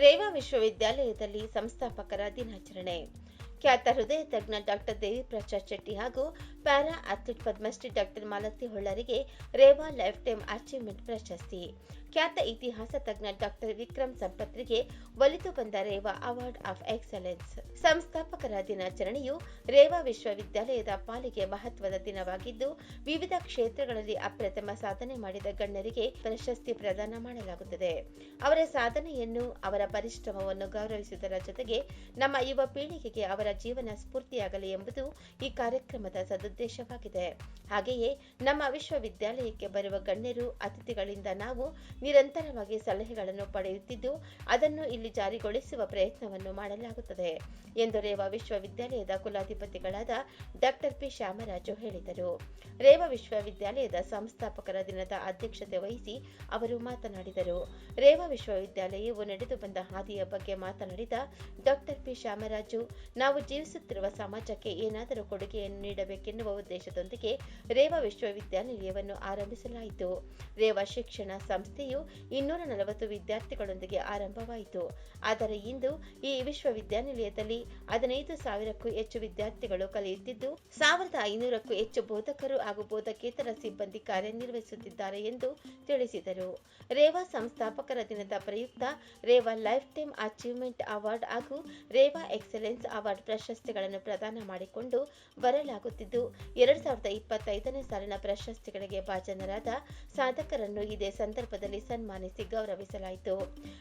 ರೇವಾ ವಿಶ್ವವಿದ್ಯಾಲಯದಲ್ಲಿ ಸಂಸ್ಥಾಪಕರ ದಿನಾಚರಣೆ. ಖ್ಯಾತ ಹೃದಯ ತಜ್ಞ ಡಾಕ್ಟರ್ ದೇವಿ ಪ್ರಸಾದ್ ಶೆಟ್ಟಿ ಹಾಗೂ para athlete Padmashri doctor Malathi ಹೊಳ್ಳರಿಗೆ Reva life time achievement ಪ್ರಶಸ್ತಿ. ಖ್ಯಾತ ಇತಿಹಾಸ ತಜ್ಞ ಡಾಕ್ಟರ್ ವಿಕ್ರಮ್ ಸಂಪತ್ರಿಗೆ ಒಲಿದು ಬಂದ ರೇವಾ ಅವಾರ್ಡ್ ಆಫ್ ಎಕ್ಸಲೆನ್ಸ್. ಸಂಸ್ಥಾಪಕರ ದಿನಾಚರಣೆಯು ರೇವಾ ವಿಶ್ವವಿದ್ಯಾಲಯದ ಪಾಲಿಗೆ ಮಹತ್ವದ ದಿನವಾಗಿದ್ದು, ವಿವಿಧ ಕ್ಷೇತ್ರಗಳಲ್ಲಿ ಅಪ್ರತಿಮ ಸಾಧನೆ ಮಾಡಿದ ಗಣ್ಯರಿಗೆ ಪ್ರಶಸ್ತಿ ಪ್ರದಾನ ಮಾಡಲಾಗುತ್ತದೆ. ಅವರ ಸಾಧನೆಯನ್ನು, ಅವರ ಪರಿಶ್ರಮವನ್ನು ಗೌರವಿಸುವುದರ ಜೊತೆಗೆ ನಮ್ಮ ಯುವ ಪೀಳಿಗೆಗೆ ಅವರ ಜೀವನ ಸ್ಫೂರ್ತಿಯಾಗಲಿ ಎಂಬುದು ಈ ಕಾರ್ಯಕ್ರಮದ ಸದುದ್ದೇಶವಾಗಿದೆ ಹಾಗೆಯೇ ನಮ್ಮ ವಿಶ್ವವಿದ್ಯಾಲಯಕ್ಕೆ ಬರುವ ಗಣ್ಯರು, ಅತಿಥಿಗಳಿಂದ ನಾವು ನಿರಂತರವಾಗಿ ಸಲಹೆಗಳನ್ನು ಪಡೆಯುತ್ತಿದ್ದು, ಅದನ್ನು ಇಲ್ಲಿ ಜಾರಿಗೊಳಿಸುವ ಪ್ರಯತ್ನವನ್ನು ಮಾಡಲಾಗುತ್ತದೆ ಎಂದು ರೇವಾ ವಿಶ್ವವಿದ್ಯಾಲಯದ ಕುಲಾಧಿಪತಿಗಳಾದ ಡಾಕ್ಟರ್ ಪಿ. ಶ್ಯಾಮರಾಜು ಹೇಳಿದರು. ರೇವಾ ವಿಶ್ವವಿದ್ಯಾಲಯದ ಸಂಸ್ಥಾಪಕರ ದಿನದ ಅಧ್ಯಕ್ಷತೆ ವಹಿಸಿ ಅವರು ಮಾತನಾಡಿದರು. ರೇವಾ ವಿಶ್ವವಿದ್ಯಾಲಯವು ನಡೆದು ಬಂದ ಹಾದಿಯ ಬಗ್ಗೆ ಮಾತನಾಡಿದ ಡಾಕ್ಟರ್ ಪಿ. ಶ್ಯಾಮರಾಜು, ನಾವು ಜೀವಿಸುತ್ತಿರುವ ಸಮಾಜಕ್ಕೆ ಏನಾದರೂ ಕೊಡುಗೆಯನ್ನು ನೀಡಬೇಕೆನ್ನುವ ಉದ್ದೇಶದೊಂದಿಗೆ ರೇವಾ ವಿಶ್ವವಿದ್ಯಾನಿಲಯವನ್ನು ಆರಂಭಿಸಲಾಯಿತು. ರೇವಾ ಶಿಕ್ಷಣ ಸಂಸ್ಥೆಯು ಇನ್ನೂರ ನಲವತ್ತು ವಿದ್ಯಾರ್ಥಿಗಳೊಂದಿಗೆ ಆರಂಭವಾಯಿತು. ಆದರೆ ಇಂದು ಈ ವಿಶ್ವವಿದ್ಯಾನಿಲಯದಲ್ಲಿ ಹದಿನೈದು ಸಾವಿರಕ್ಕೂ ಹೆಚ್ಚು ವಿದ್ಯಾರ್ಥಿಗಳು ಕಲಿಯುತ್ತಿದ್ದು, ಸಾವಿರದ ಐನೂರಕ್ಕೂ ಹೆಚ್ಚು ಬೋಧಕರು ಹಾಗೂ ಬೋಧಕೇತರ ಸಿಬ್ಬಂದಿ ಕಾರ್ಯನಿರ್ವಹಿಸುತ್ತಿದ್ದಾರೆ ಎಂದು ತಿಳಿಸಿದರು. ರೇವಾ ಸಂಸ್ಥಾಪಕರ ದಿನದ ಪ್ರಯುಕ್ತ Reva life time achievement award ಹಾಗೂ ರೇವಾ ಎಕ್ಸಲೆನ್ಸ್ ಅವಾರ್ಡ್ ಪ್ರಶಸ್ತಿಗಳನ್ನು ಪ್ರದಾನ ಮಾಡಿಕೊಂಡು ಬರಲಾಗುತ್ತಿದ್ದು ಎರಡ್ ಸಾವಿರದ ಇಪ್ಪತ್ತೈದನೇ ಸಾಲಿನ ಪ್ರಶಸ್ತಿಗಳಿಗೆ ಭಾಜನರಾದ ಸಾಧಕರನ್ನು ಇದೇ ಸಂದರ್ಭದಲ್ಲಿ ಸನ್ಮಾನಿಸಿ ಗೌರವಿಸಲಾಯಿತು.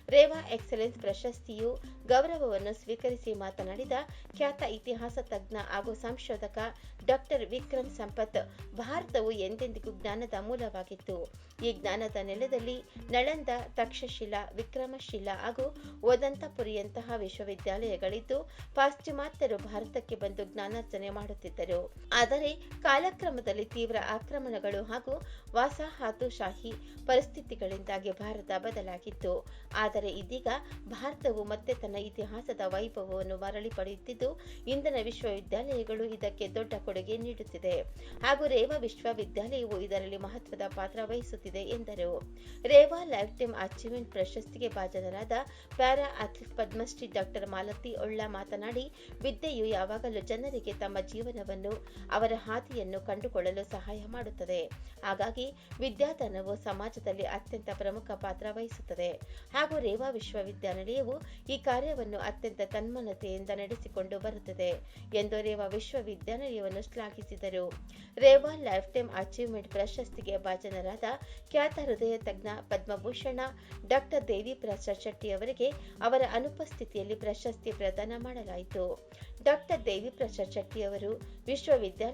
ರೇವಾ ಎಕ್ಸಲೆನ್ಸ್ ಪ್ರಶಸ್ತಿಯು ಗೌರವವನ್ನು ಸ್ವೀಕರಿಸಿ ಮಾತನಾಡಿದ ಖ್ಯಾತ ಇತಿಹಾಸ ತಜ್ಞ ಹಾಗೂ ಸಂಶೋಧಕ ಡಾಕ್ಟರ್ ವಿಕ್ರಮ್ ಸಂಪತ್, ಭಾರತವು ಎಂದೆಂದಿಗೂ ಜ್ಞಾನದ ಮೂಲವಾಗಿತ್ತು. ಈ ಜ್ಞಾನದ ನೆಲದಲ್ಲಿ ನಳಂದ, ತಕ್ಷಶಿಲಾ, ವಿಕ್ರಮಶಿಲಾ ಹಾಗೂ ವದಂತಪುರಿಯಂತಹ ವಿಶ್ವವಿದ್ಯಾಲಯಗಳಿದ್ದು ಪಾಶ್ಚಿಮಾತ್ಯರು ಭಾರತಕ್ಕೆ ಬಂದು ಜ್ಞಾನಾರ್ಜನೆ ಮಾಡುತ್ತಿದ್ದರು. ಆದರೆ ಕಾಲಕ್ರಮದಲ್ಲಿ ತೀವ್ರ ಆಕ್ರಮಣಗಳು ಹಾಗೂ ವಾಸಾಹತುಶಾಹಿ ಪರಿಸ್ಥಿತಿಗಳಿಂದಾಗಿ ಭಾರತ ಬದಲಾಗಿತ್ತು. ಆದರೆ ಇದೀಗ ಭಾರತವು ಮತ್ತೆ ತನ್ನ ಇತಿಹಾಸದ ವೈಭವವನ್ನು ಮರಳಿ ಪಡೆಯುತ್ತಿದ್ದು ಇಂದಿನ ವಿಶ್ವವಿದ್ಯಾಲಯಗಳು ಇದಕ್ಕೆ ದೊಡ್ಡ ಕೊಡುಗೆ ನೀಡುತ್ತಿದೆ. ಹಾಗೂ ರೇವಾ ವಿಶ್ವವಿದ್ಯಾಲಯವು ಇದರಲ್ಲಿ ಮಹತ್ವದ ಪಾತ್ರ ವಹಿಸುತ್ತಿದೆ ಎಂದರು. ರೇವಾ ಲೈಫ್ ಟೈಮ್ ಅಚೀವ್ಮೆಂಟ್ ಪ್ರಶಸ್ತಿಗೆ ಭಾಜನರಾದ para athlete Padmashri doctor Malathi Holla ಮಾತನಾಡಿ, ವಿದ್ಯೆಯು ಯಾವಾಗಲೂ ಜನರಿಗೆ ತಮ್ಮ ಜೀವನವನ್ನು, ಅವರ ಹಾದಿಯನ್ನು ಕಂಡುಕೊಳ್ಳಲು ಸಹಾಯ ಮಾಡುತ್ತದೆ. ಹಾಗಾಗಿ ವಿದ್ಯಾದಾನವು ಸಮಾಜದಲ್ಲಿ ಅತ್ಯಂತ ಪ್ರಮುಖ ಪಾತ್ರ ವಹಿಸುತ್ತದೆ. ಹಾಗೂ ರೇವಾ ವಿಶ್ವವಿದ್ಯಾನಿಲಯವು ಈ ಕಾರ್ಯವನ್ನು ಅತ್ಯಂತ ತನ್ಮನತೆಯಿಂದ ನಡೆಸಿಕೊಂಡು ಬರುತ್ತದೆ ಎಂದು ರೇವಾ ವಿಶ್ವವಿದ್ಯಾನಿಲಯವನ್ನು ಶ್ಲಾಘಿಸಿದರು. ರೇವಾ ಲೈಫ್ ಟೈಮ್ ಅಚೀವ್ಮೆಂಟ್ ಪ್ರಶಸ್ತಿಗೆ ಭಾಜನರಾದ ಖ್ಯಾತ ಹೃದಯ ತಜ್ಞ ಪದ್ಮಭೂಷಣ ಡಾಕ್ಟರ್ ದೇವಿ ಪ್ರಸಾದ್ ಶೆಟ್ಟಿ ಅವರಿಗೆ ಅವರ ಅನುಪಸ್ಥಿತಿಯಲ್ಲಿ ಪ್ರಶಸ್ತಿ ಪ್ರದಾನ ಮಾಡಲಾಯಿತು. ಡಾಕ್ಟರ್ ದೇವಿ ಪ್ರಸಾದ್ ಶೆಟ್ಟಿ ಅವರು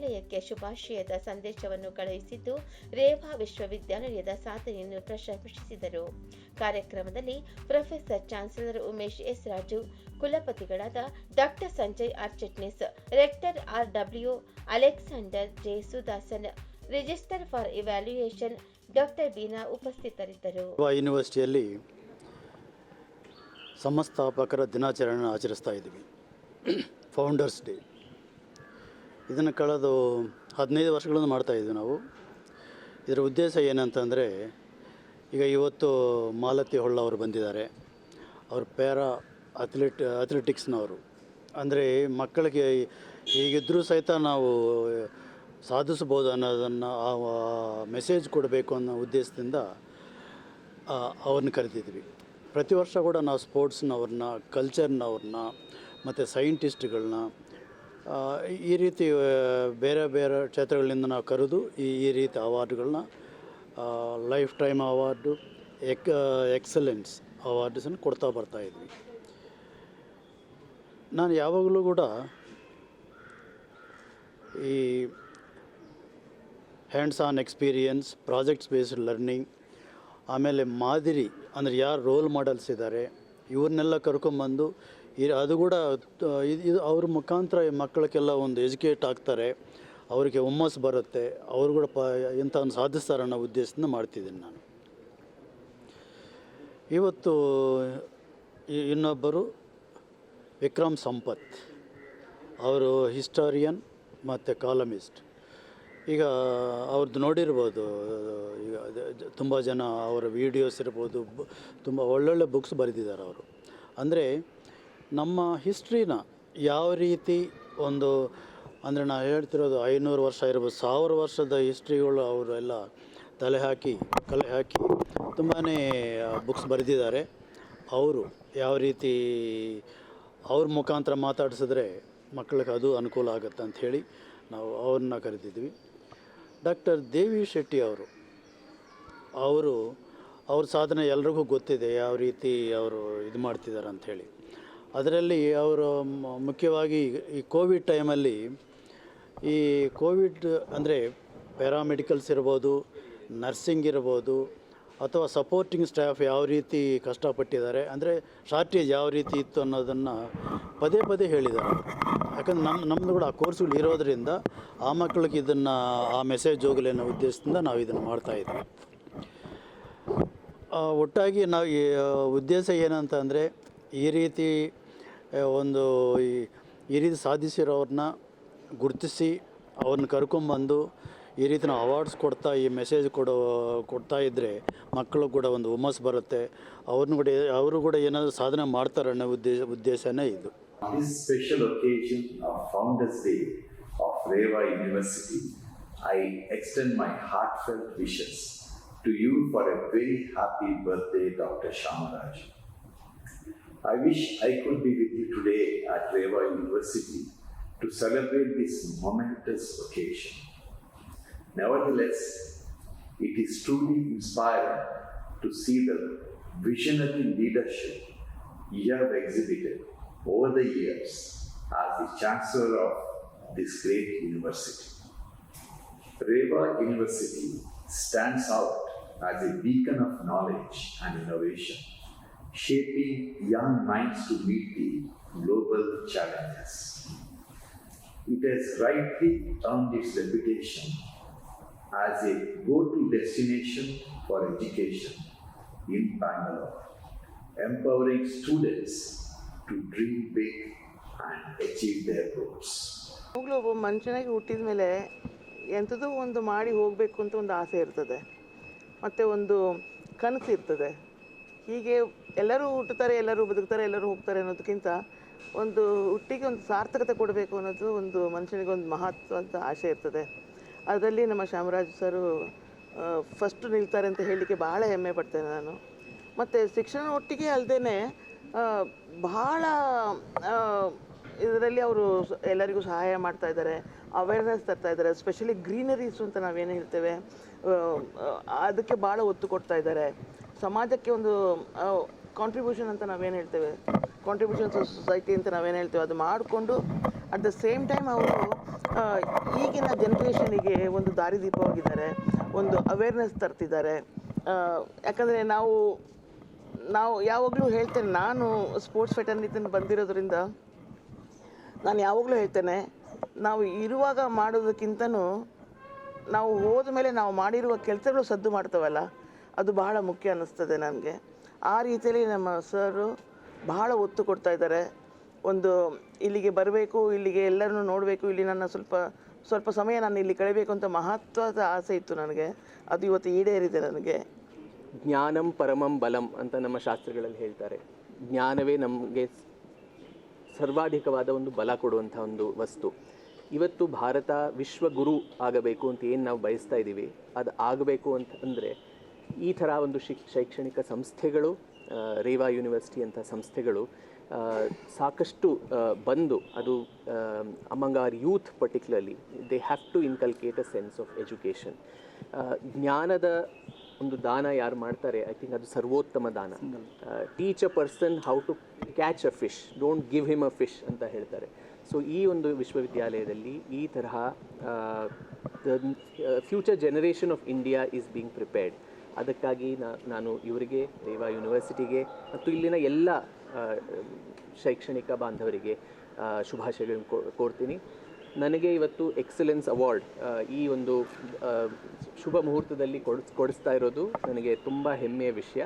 ವಿಶ್ವವಿದ್ಯಾಲಯಕ್ಕೆ ಶುಭಾಶಯದ ಸಂದೇಶವನ್ನು ಕಳುಹಿಸಿದ್ದು, ರೇವಾ ವಿಶ್ವವಿದ್ಯಾಲಯದ ಸಾಧನೆಯನ್ನು ಪ್ರಶಂಸಿಸಿದರು. ಕಾರ್ಯಕ್ರಮದಲ್ಲಿ professor chancellor Umesh S Raju, ಕುಲಪತಿಗಳಾದ doctor Sanjay R Chitnis, rector R W Alexander J Sudasan, register for evaluation doctor Beena ಉಪಸ್ಥಿತರಿದ್ದರು. ಯೂನಿವರ್ಸಿಟಿಯಲ್ಲಿ ಸಂಸ್ಥಾಪಕರ ದಿನಾಚರಣೆ ಆಚರಿಸ್ತಾ ಇದ್ದೀವಿ. Founders day. ಇದನ್ನು ಕಳೆದು ಹದಿನೈದು ವರ್ಷಗಳನ್ನು ಮಾಡ್ತಾಯಿದ್ವಿ ನಾವು. ಇದರ ಉದ್ದೇಶ ಏನಂತಂದರೆ, ಈಗ ಇವತ್ತು ಮಾಲತಿ ಹೊಳ್ಳ ಅವರು ಬಂದಿದ್ದಾರೆ. ಅವರು ಪ್ಯಾರಾ ಅಥ್ಲೆಟ್, ಅಥ್ಲೆಟಿಕ್ಸ್ನವರು. ಅಂದರೆ ಮಕ್ಕಳಿಗೆ ಈಗಿದ್ದರೂ ಸಹಿತ ನಾವು ಸಾಧಿಸ್ಬೋದು ಅನ್ನೋದನ್ನು ಆ ಮೆಸೇಜ್ ಕೊಡಬೇಕು ಅನ್ನೋ ಉದ್ದೇಶದಿಂದ ಅವ್ರನ್ನ ಕರಿತಿದ್ವಿ ಪ್ರತಿ ವರ್ಷ ಕೂಡ ನಾವು ಸ್ಪೋರ್ಟ್ಸ್ನವ್ರನ್ನ ಕಲ್ಚರ್ನವ್ರನ್ನ ಮತ್ತು ಸೈಂಟಿಸ್ಟ್ಗಳನ್ನ ಈ ರೀತಿ ಬೇರೆ ಬೇರೆ ಕ್ಷೇತ್ರಗಳಿಂದ ನಾವು ಕರೆದು ಈ ಈ ರೀತಿ ಅವಾರ್ಡ್ಗಳನ್ನ life time award, ex excellence ಅವಾರ್ಡ್ಸನ್ನು ಕೊಡ್ತಾ ಬರ್ತಾ ಇದ್ವಿ. ನಾನು ಯಾವಾಗಲೂ ಕೂಡ ಈ hands on experience projects based learning ಆಮೇಲೆ ಮಾದರಿ, ಅಂದರೆ ಯಾರು ರೋಲ್ ಮಾಡೆಲ್ಸ್ ಇದ್ದಾರೆ ಇವ್ರನ್ನೆಲ್ಲ ಕರ್ಕೊಂಬಂದು ಈ ಅದು ಕೂಡ ಇದು ಇದು ಅವ್ರ ಮುಖಾಂತರ ಈ ಮಕ್ಕಳಿಗೆಲ್ಲ ಒಂದು ಎಜುಕೇಟ್ ಆಗ್ತಾರೆ, ಅವರಿಗೆ ಹುಮ್ಮಸ್ಸು ಬರುತ್ತೆ, ಅವರು ಕೂಡ ಪ, ಇಂಥವನ್ನು ಸಾಧಿಸ್ತಾರೆ ಅನ್ನೋ ಉದ್ದೇಶದಿಂದ ಮಾಡ್ತಿದ್ದೀನಿ ನಾನು. ಇವತ್ತು ಇನ್ನೊಬ್ಬರು ವಿಕ್ರಮ್ ಸಂಪತ್. ಅವರು ಹಿಸ್ಟಾರಿಯನ್ ಮತ್ತು ಕಾಲಮಿಸ್ಟ್. ಈಗ ಅವ್ರದ್ದು ನೋಡಿರ್ಬೋದು, ಈಗ ತುಂಬ ಜನ ಅವರ ವೀಡಿಯೋಸ್ ಇರ್ಬೋದು ತುಂಬ ಒಳ್ಳೊಳ್ಳೆ ಬುಕ್ಸ್ ಬರೆದಿದ್ದಾರೆ ಅವರು. ಅಂದರೆ ನಮ್ಮ ಹಿಸ್ಟ್ರಿನ ಯಾವ ರೀತಿ ಒಂದು, ಅಂದರೆ ನಾವು ಹೇಳ್ತಿರೋದು ಐನೂರು ವರ್ಷ ಇರ್ಬೋದು ಸಾವಿರ ವರ್ಷದ ಹಿಸ್ಟ್ರಿಗಳು ಅವರೆಲ್ಲ ತಲೆ ಹಾಕಿ, ಕಲೆ ಹಾಕಿ ತುಂಬಾ ಬುಕ್ಸ್ ಬರೆದಿದ್ದಾರೆ. ಅವರು ಯಾವ ರೀತಿ ಅವ್ರ ಮುಖಾಂತರ ಮಾತಾಡಿಸಿದ್ರೆ ಮಕ್ಕಳಿಗೆ ಅದು ಅನುಕೂಲ ಆಗುತ್ತೆ ಅಂಥೇಳಿ ನಾವು ಅವ್ರನ್ನ ಕರೆದಿದ್ವಿ. ಡಾಕ್ಟರ್ ದೇವಿ ಶೆಟ್ಟಿ ಅವರು ಅವರು, ಅವ್ರ ಸಾಧನೆ ಎಲ್ರಿಗೂ ಗೊತ್ತಿದೆ, ಯಾವ ರೀತಿ ಅವರು ಇದು ಮಾಡ್ತಿದ್ದಾರೆ ಅಂಥೇಳಿ ಅದರಲ್ಲಿ ಅವರು ಮುಖ್ಯವಾಗಿ ಈ ಕೋವಿಡ್ ಟೈಮಲ್ಲಿ ಈ ಕೋವಿಡ್ ಅಂದರೆ ಪ್ಯಾರಾಮೆಡಿಕಲ್ಸ್ ಇರ್ಬೋದು, ನರ್ಸಿಂಗ್ ಇರ್ಬೋದು, ಅಥವಾ ಸಪೋರ್ಟಿಂಗ್ ಸ್ಟಾಫ್ ಯಾವ ರೀತಿ ಕಷ್ಟಪಟ್ಟಿದ್ದಾರೆ, ಅಂದರೆ ಶಾರ್ಟೇಜ್ ಯಾವ ರೀತಿ ಇತ್ತು ಅನ್ನೋದನ್ನು ಪದೇ ಪದೇ ಹೇಳಿದ್ದಾರೆ. ಯಾಕಂದ್ರೆ ನಮ್ಮ ನಮ್ಮದು ಕೂಡ ಆ ಕೋರ್ಸ್ಗಳು ಇರೋದರಿಂದ ಆ ಮಕ್ಕಳಿಗೆ ಇದನ್ನು, ಆ ಮೆಸೇಜ್ ಹೋಗಲಿ ಅನ್ನೋ ಉದ್ದೇಶದಿಂದ ನಾವು ಇದನ್ನು ಮಾಡ್ತಾಯಿದ್ವಿ ಒಟ್ಟಾಗಿ ನಾವು ಉದ್ದೇಶ ಏನಂತಂದರೆ ಈ ರೀತಿ ಒಂದು ಈ ರೀತಿ ಸಾಧಿಸಿರೋರನ್ನ ಗುರುತಿಸಿ ಅವ್ರನ್ನ ಕರ್ಕೊಂಬಂದು ಈ ರೀತಿ ನಾವು ಅವಾರ್ಡ್ಸ್ ಕೊಡ್ತಾ ಈ ಮೆಸೇಜ್ ಕೊಡೋ ಕೊಡ್ತಾ ಇದ್ದರೆ ಮಕ್ಕಳು ಕೂಡ ಒಂದು ಹುಮ್ಮಸ್ ಬರುತ್ತೆ ಅವ್ರನ್ನ ಕೂಡ ಅವರು ಕೂಡ ಏನಾದರೂ ಸಾಧನೆ ಮಾಡ್ತಾರೆ ಅನ್ನೋ ಉದ್ದೇಶ ಉದ್ದೇಶನೇ ಇದು this special occasion of Founders Day of Reva University, I extend my heartfelt wishes to you for a very happy birthday, Dr. Shamaraj. I wish I could be with you today at Reva University to celebrate this momentous occasion. Nevertheless, it is truly inspiring to see the visionary leadership you have exhibited over the years as the chancellor of this great university. Reva University stands out as a beacon of knowledge and innovation, shaping young minds to meet the global challenges. It has rightly earned its reputation as a go-to destination for education in Bangalore, empowering students to dream big and achieve their goals. ಯಾವಾಗಲೂ ಒಬ್ಬ ಮನುಷ್ಯನಾಗಿ ಹುಟ್ಟಿದ ಮೇಲೆ ಎಂಥದೋ ಒಂದು ಮಾಡಿ ಹೋಗಬೇಕು ಅಂತ ಒಂದು ಆಸೆ ಇರ್ತದೆ ಮತ್ತು ಒಂದು ಕನಸು ಇರ್ತದೆ ಹೀಗೆ ಎಲ್ಲರೂ ಹುಟ್ಟುತ್ತಾರೆ, ಎಲ್ಲರೂ ಬದುಕ್ತಾರೆ, ಎಲ್ಲರೂ ಹೋಗ್ತಾರೆ ಅನ್ನೋದಕ್ಕಿಂತ ಒಂದು ಹುಟ್ಟಿಗೆ ಒಂದು ಸಾರ್ಥಕತೆ ಕೊಡಬೇಕು ಅನ್ನೋದು ಒಂದು ಮನುಷ್ಯನಿಗೆ ಒಂದು ಮಹತ್ವ ಅಂತ ಆಸೆ ಇರ್ತದೆ. ಅದರಲ್ಲಿ ನಮ್ಮ ಶಾಮರಾಜ್ ಸರು ಫಸ್ಟು ನಿಲ್ತಾರೆ ಅಂತ ಹೇಳಲಿಕ್ಕೆ ಭಾಳ ಹೆಮ್ಮೆ ಪಡ್ತೇನೆ ನಾನು. ಮತ್ತು ಶಿಕ್ಷಣ ಒಟ್ಟಿಗೆ ಅಲ್ಲದೆ ಬಹಳ ಇದರಲ್ಲಿ ಅವರು ಎಲ್ಲರಿಗೂ ಸಹಾಯ ಮಾಡ್ತಾ ಇದ್ದಾರೆ ಅವೇರ್ನೆಸ್ ತರ್ತಾ ಇದ್ದಾರೆ ಸ್ಪೆಷಲಿ ಗ್ರೀನರೀಸು ಅಂತ ನಾವೇನು ಹೇಳ್ತೇವೆ ಅದಕ್ಕೆ ಭಾಳ ಒತ್ತು ಕೊಡ್ತಾ ಇದ್ದಾರೆ. ಸಮಾಜಕ್ಕೆ ಒಂದು ಕಾಂಟ್ರಿಬ್ಯೂಷನ್ ಅಂತ ನಾವೇನು ಹೇಳ್ತೇವೆ? ಕಾಂಟ್ರಿಬ್ಯೂಷನ್ ಸೊಸೈಟಿ ಅಂತ ನಾವೇನು ಹೇಳ್ತೇವೆ? ಅದು ಮಾಡಿಕೊಂಡು ಅಟ್ ದ ಸೇಮ್ ಟೈಮ್ ಅವರು ಈಗಿನ ಜನ್ರೇಷನಿಗೆ ಒಂದು ದಾರಿದೀಪವಾಗಿದ್ದಾರೆ ಒಂದು ಅವೇರ್ನೆಸ್ ತರ್ತಿದ್ದಾರೆ. ಯಾಕಂದರೆ ನಾವು ನಾವು ಯಾವಾಗಲೂ ಹೇಳ್ತೇನೆ, ನಾನು ಸ್ಪೋರ್ಟ್ಸ್ ಫೆಟರ್ನಿತಿಂದ ಬಂದಿರೋದ್ರಿಂದ ನಾನು ಯಾವಾಗಲೂ ಹೇಳ್ತೇನೆ, ನಾವು ಇರುವಾಗ ಮಾಡೋದಕ್ಕಿಂತನೂ ನಾವು ಹೋದ ಮೇಲೆ ನಾವು ಮಾಡಿರುವ ಕೆಲಸಗಳು ಸದ್ದು ಮಾಡ್ತವಲ್ಲ, ಅದು ಬಹಳ ಮುಖ್ಯ ಅನ್ನಿಸ್ತದೆ ನನಗೆ. ಆ ರೀತಿಯಲ್ಲಿ ನಮ್ಮ ಸರು ಬಹಳ ಒತ್ತು ಕೊಡ್ತಾ ಇದ್ದಾರೆ. ಒಂದು ಇಲ್ಲಿಗೆ ಬರಬೇಕು, ಇಲ್ಲಿಗೆ ಎಲ್ಲರನ್ನು ನೋಡಬೇಕು, ಇಲ್ಲಿ ನನ್ನ ಸ್ವಲ್ಪ ಸ್ವಲ್ಪ ಸಮಯ ನಾನು ಇಲ್ಲಿ ಕಳಿಬೇಕು ಅಂತ ಮಹತ್ವದ ಆಸೆ ಇತ್ತು ನನಗೆ. ಅದು ಇವತ್ತು ಈಡೇರಿದೆ ನನಗೆ. ಜ್ಞಾನಂ ಪರಮಂ ಬಲಂ ಅಂತ ನಮ್ಮ ಶಾಸ್ತ್ರಗಳಲ್ಲಿ ಹೇಳ್ತಾರೆ. ಜ್ಞಾನವೇ ನಮಗೆ ಸರ್ವಾಧಿಕವಾದ ಒಂದು ಬಲ ಕೊಡುವಂಥ ಒಂದು ವಸ್ತು. ಇವತ್ತು ಭಾರತ ವಿಶ್ವಗುರು ಆಗಬೇಕು ಅಂತ ಏನು ನಾವು ಬಯಸ್ತಾ ಇದ್ದೀವಿ ಅದು ಆಗಬೇಕು ಅಂತ ಅಂದರೆ ಈ ಥರ ಒಂದು ಶಿಕ್, ಶೈಕ್ಷಣಿಕ ಸಂಸ್ಥೆಗಳು ರೇವಾ ಯೂನಿವರ್ಸಿಟಿ ಅಂಥ ಸಂಸ್ಥೆಗಳು ಸಾಕಷ್ಟು ಬಂದು ಅದು among our youth particularly they have to inculcate a sense of education ಜ್ಞಾನದ ಒಂದು ದಾನ ಯಾರು ಮಾಡ್ತಾರೆ? ಐ ಥಿಂಕ್ ಅದು ಸರ್ವೋತ್ತಮ ದಾನ. Teach a person how to catch a fish don't give him a fish ಅಂತ ಹೇಳ್ತಾರೆ. ಸೊ ಈ ಒಂದು ವಿಶ್ವವಿದ್ಯಾಲಯದಲ್ಲಿ ಈ ತರಹ future generation of India is being prepared ಅದಕ್ಕಾಗಿ ನಾನು ಇವರಿಗೆ ರೇವಾ ಯೂನಿವರ್ಸಿಟಿಗೆ ಮತ್ತು ಇಲ್ಲಿನ ಎಲ್ಲ ಶೈಕ್ಷಣಿಕ ಬಾಂಧವರಿಗೆ ಶುಭಾಶಯಗಳನ್ನು ಕೊಡ್ತೀನಿ ನನಗೆ ಇವತ್ತು ಎಕ್ಸಲೆನ್ಸ್ ಅವಾರ್ಡ್ ಈ ಒಂದು ಶುಭ ಮುಹೂರ್ತದಲ್ಲಿ ಕೊಡಿಸ್, ಕೊಡಿಸ್ತಾ ಇರೋದು ನನಗೆ ತುಂಬ ಹೆಮ್ಮೆಯ ವಿಷಯ.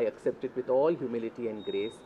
I accept it with all humility and grace